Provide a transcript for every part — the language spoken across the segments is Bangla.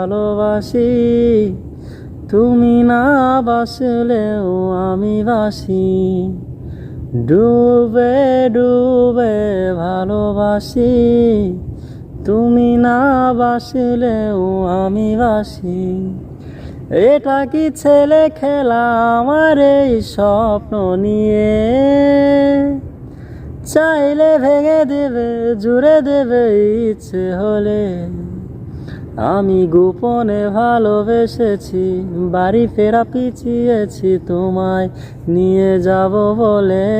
ভালোবাসি। তুমি না বাসলেও আমি বাসি। ডুবে ডুবে ভালোবাসি। তুমি না বাসলেও আমি বাসি। এটা কি ছেলে খেলা আমার এই স্বপ্ন নিয়ে? চাইলে ভেঙে দেবে, জুড়ে দেবে ইচ্ছে হলে। আমি গোপনে ভালোবেসেছি, বাড়ি ফেরা পিছিয়েছি তোমায়, নিয়ে যাব বলে।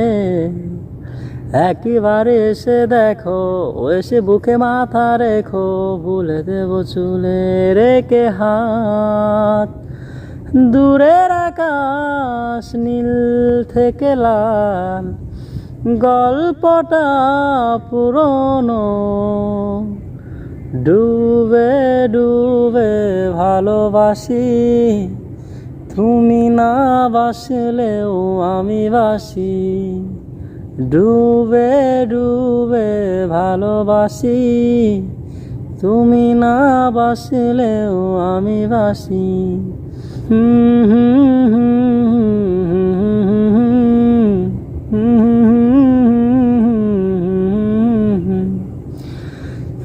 একেবারে এসে দেখো এসে বুকে মাথা রেখো, ভুলে দেব চুলে রেখে হাত। দূরের আকাশ নীল থেকে লাল, গল্পটা পুরনো। ডুবে ডুবে ভালোবাসি, তুমি না বাসলেও আমি বাসি। ডুবে ডুবে ভালোবাসি, তুমি না বাসলেও আমি বাসি। হুম হুম হুম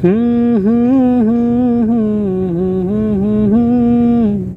হুম